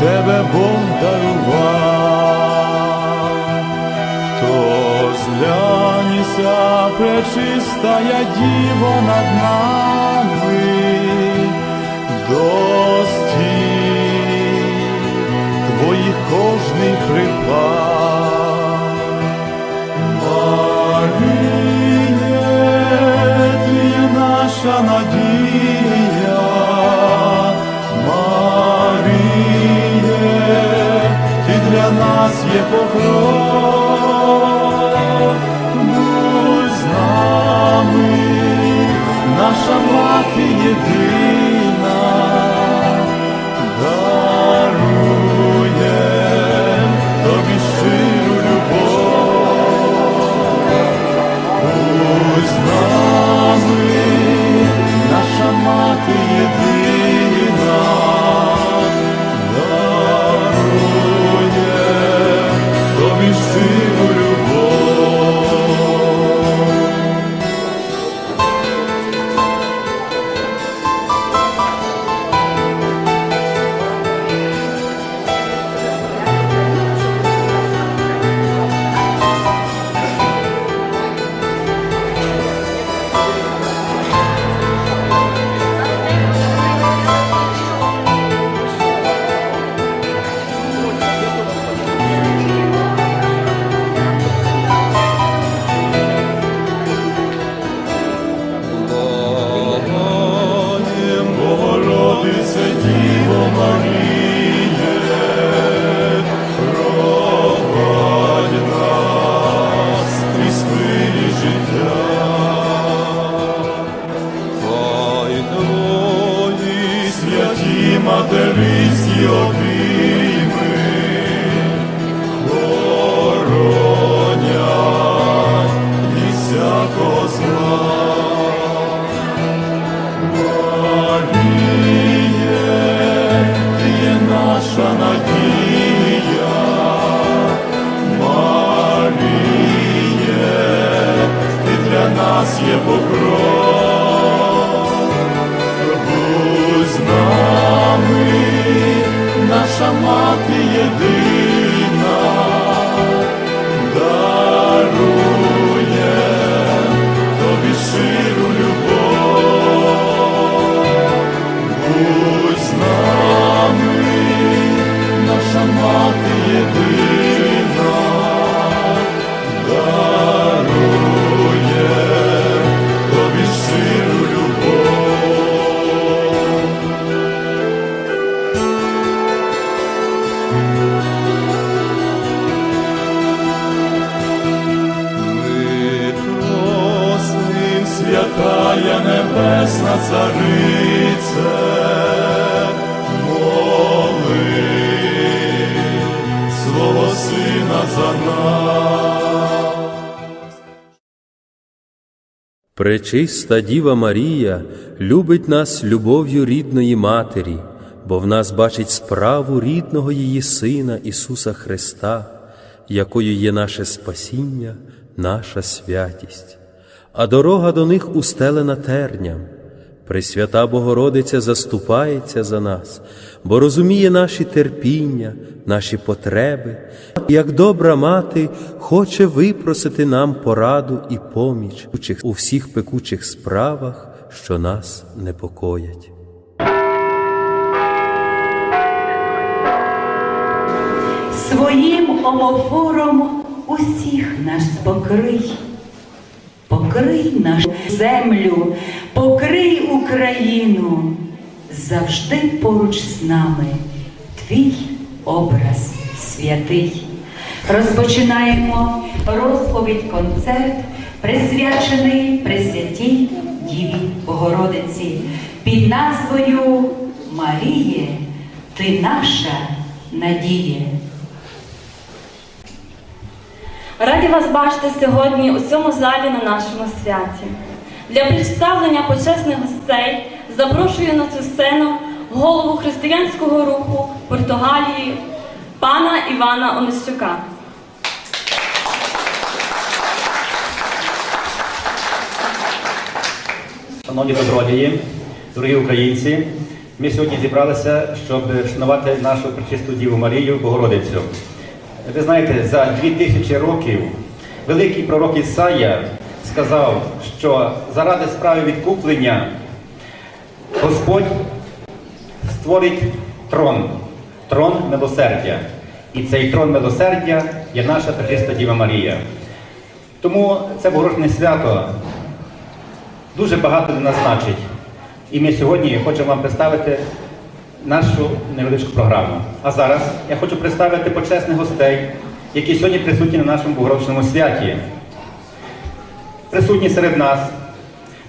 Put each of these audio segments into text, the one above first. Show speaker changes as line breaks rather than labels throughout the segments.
тебе Бог дарував, тож зглянься, пречистая діво над нами, дості твоїх кожний припав. Марія, ти наша надія, нас є покров, нас є покров. Будь з нами, наша мати єдина, дарує тобі щиру любов. Будь з нами, наша мати єдина,
Пречиста Діва Марія любить нас любов'ю рідної Матері, бо в нас бачить справу рідного її Сина Ісуса Христа, якою є наше спасіння, наша святість, а дорога до них устелена терням. Пресвята Богородиця заступається за нас, бо розуміє наші терпіння, наші потреби, як добра мати хоче випросити нам пораду і поміч у всіх пекучих справах, що нас непокоять.
Своїм омофором усіх нас покрий, покрий нашу землю, Україну, завжди поруч з нами твій образ святий. Розпочинаємо розповідь концерт, присвячений Пресвятій Діві Богородиці під назвою Маріє, ти наша надія.
Раді вас бачити сьогодні у цьому залі на нашому святі. Для представлення почесних гостей запрошую на цю сцену голову християнського руху Португалії пана Івана Онищука.
Шановні добродії, дорогі українці, ми сьогодні зібралися, щоб вшанувати нашу пречисту Діву Марію Богородицю. Ви знаєте, за дві тисячі років великий пророк Ісая сказав, що заради справи відкуплення Господь створить трон, трон милосердя. І цей трон милосердя є наша Пречиста Діва Марія. Тому це Богородне свято дуже багато для нас значить. І ми сьогодні хочемо вам представити нашу невеличку програму. А зараз я хочу представити почесних гостей, які сьогодні присутні на нашому Богородичному святі. Присутні серед нас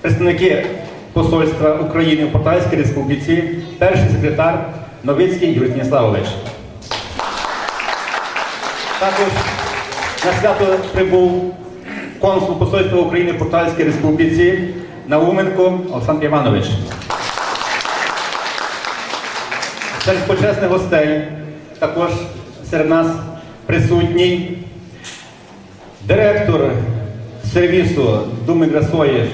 представники Посольства України в Португальській Республіці, перший секретар Новицький Юрій Станіславович. Також на свято прибув консул Посольства України в Португальській Республіці Науменко Олександр Іванович. Серед почесних гостей також серед нас присутній директор сервісу Думи Грасої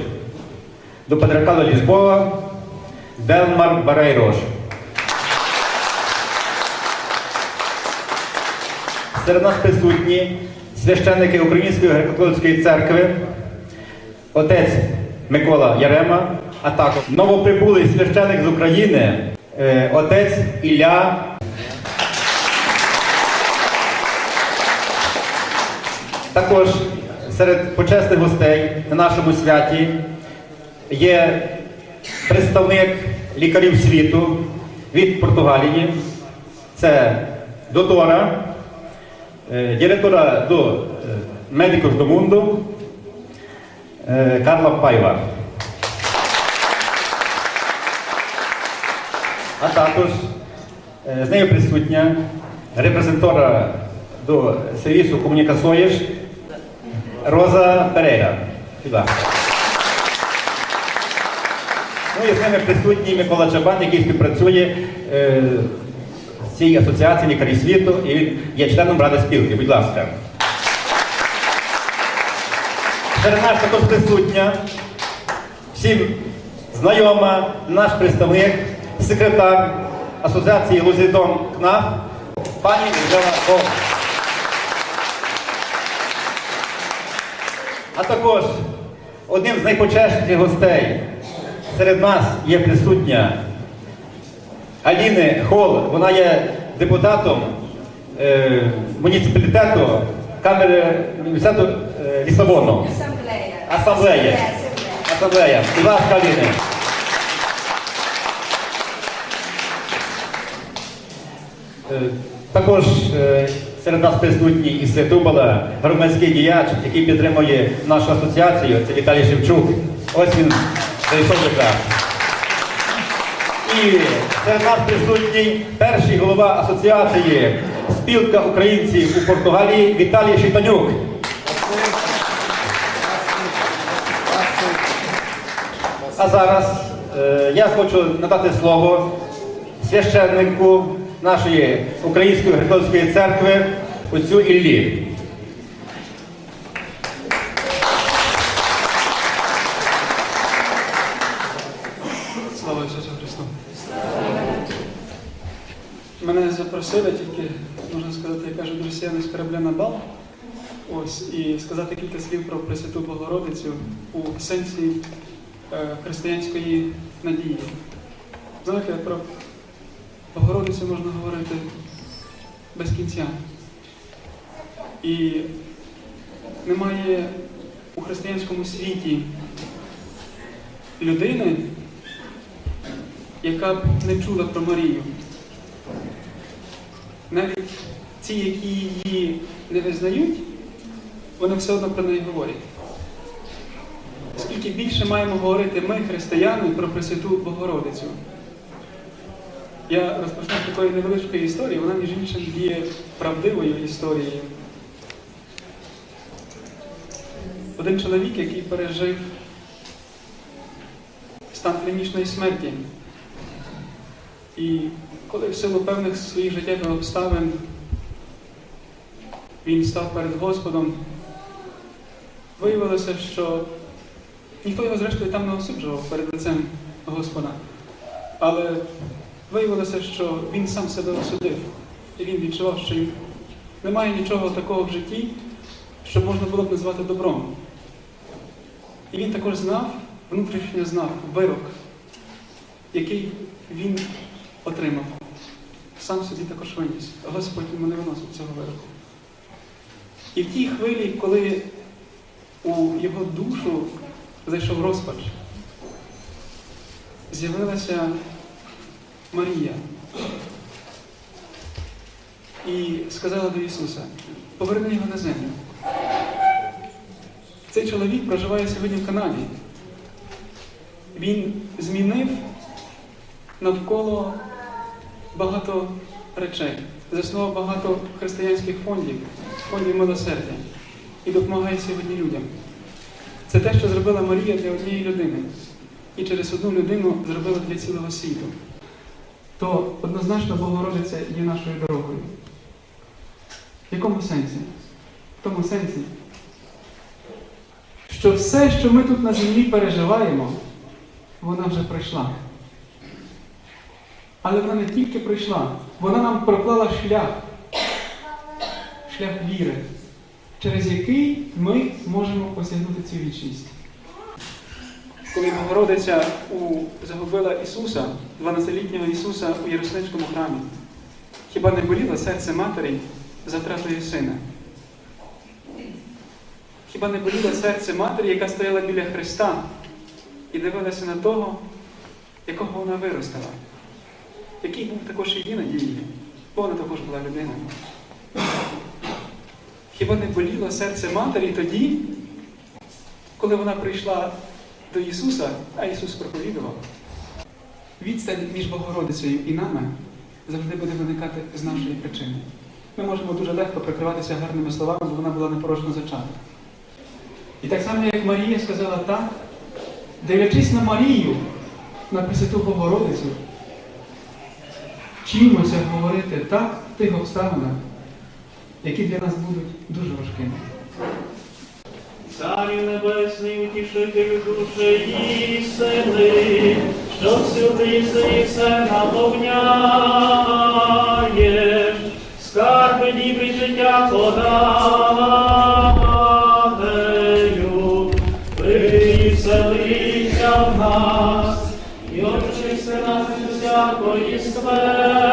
до Патрикала Лізбова Делмар Барейрош. Серед нас присутні священники Української греко-католицької церкви, отець Микола Ярема, а також новоприбулий священик з України, е, отець Ілля. Також серед почесних гостей на нашому святі є представник лікарів світу від Португалії. Це Дотора, е, директора до Медикус до Мунду Карла Пайва. А також е, з нею присутня репрезентора до сервісу Комунікасоєш Роза Перейра. Будь ласка. Ну і з ними присутній Микола Чабан, який співпрацює е, з цією асоціацією лікарів світу і є членом Ради спілки. Будь ласка. Серед нас також присутня всім знайома наш представник, секретар Асоціації Лузідон КНАФ, пані Людмила Ков. А також одним з найпочесніших гостей серед нас є присутня Аліни Хол. Вона є депутатом е, муніципалітету Камери університету е, Лісабону. Асамблея. Асамблея. Будь ласка, Аліни. Е, Також е, серед нас присутній із Святубала громадський діяч, який підтримує нашу асоціацію, це Віталій Шевчук. Ось він зайшов якраз. І серед нас присутній перший голова асоціації спілка українців у Португалії Віталій Шитанюк. А зараз е, я хочу надати слово священнику нашої Української греко-католицької церкви отцю Іллі.
Слава Ісусу Христу! Мене запросили тільки, можна сказати, я кажу, росіяни з корабля на бал. Ось, і сказати кілька слів про Пресвяту Богородицю у сенсі е, християнської надії. Знаєте, про Богородицю можна говорити без кінця. І немає у християнському світі людини, яка б не чула про Марію. Навіть ті, які її не визнають, вони все одно про неї говорять. Скільки більше маємо говорити ми, християни, про Пресвяту Богородицю. Я розпочну з такої невеличкої історії, вона, між іншим, є правдивою історією. Один чоловік, який пережив стан клінічної смерті. І коли в силу певних своїх життєвих обставин він став перед Господом, виявилося, що ніхто його зрештою там не осуджував перед лицем Господа. Але виявилося, що він сам себе осудив. І він відчував, що немає нічого такого в житті, що можна було б назвати добром. І він також знав, внутрішньо знав вирок, який він отримав. Сам собі також виніс. Господь йому не виносив цього вироку. І в тій хвилі, коли у його душу зайшов розпач, з'явилася Марія і сказала до Ісуса, поверни його на землю. Цей чоловік проживає сьогодні в Канаді. Він змінив навколо багато речей, заснував багато християнських фондів, фондів милосердя і допомагає сьогодні людям. Це те, що зробила Марія для однієї людини. І через одну людину зробила для цілого світу. То однозначно Богородиця є нашою дорогою. В якому сенсі? В тому сенсі, що все, що ми тут на землі переживаємо, вона вже пройшла. Але вона не тільки прийшла, вона нам проклала шлях, шлях віри, через який ми можемо осягнути цю вічність. Коли Богородиця у, загубила Ісуса, 12-літнього Ісуса у Єрусалимському храмі, хіба не боліло серце матері за втратою сина? Хіба не боліло серце матері, яка стояла біля Христа і дивилася на того, якого вона виростила? який був також її надією, бо вона також була людиною. Хіба не боліло серце матері тоді, коли вона прийшла до Ісуса, а Ісус проповідував? Відстань між Богородицею і нами завжди буде виникати з нашої причини. Ми можемо дуже легко прикриватися гарними словами, бо вона була непорожно зачата. І так само, як Марія сказала так, дивлячись на Марію, на Пресвяту Богородицю, вчимося говорити так в тих обставинах, які для нас будуть дуже важкими.
Царю небесний, утішителю душі сили, що всюди і все наповняєш, скарби дібрі життя подателю, прийди вселися в нас, і очисти нас всякої скверни,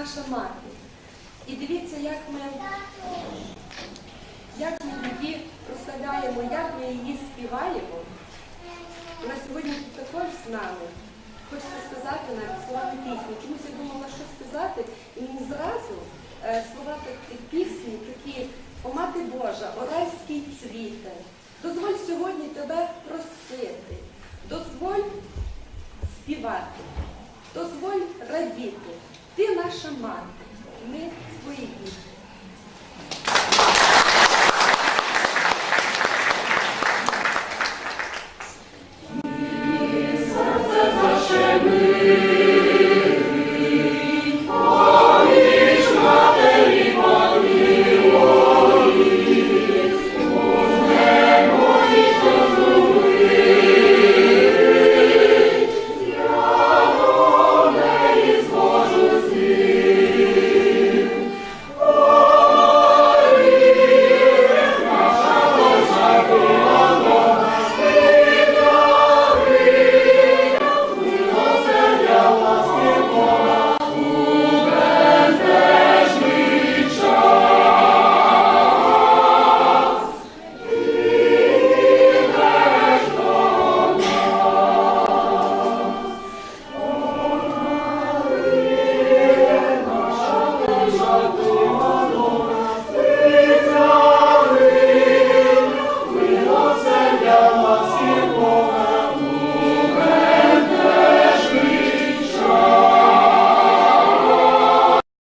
наша мати. І дивіться, як ми, як ми її прославляємо, як ми її співаємо. Нас сьогодні тут з нами. Хочеться сказати навіть слова пісні. Чомусь я думала, що сказати, і мені зразу е, слова пісні, такі О мати Божа, орайський цвіте. Дозволь сьогодні тебе просити, дозволь співати, дозволь радіти. Ти наша мати, ми твої діти.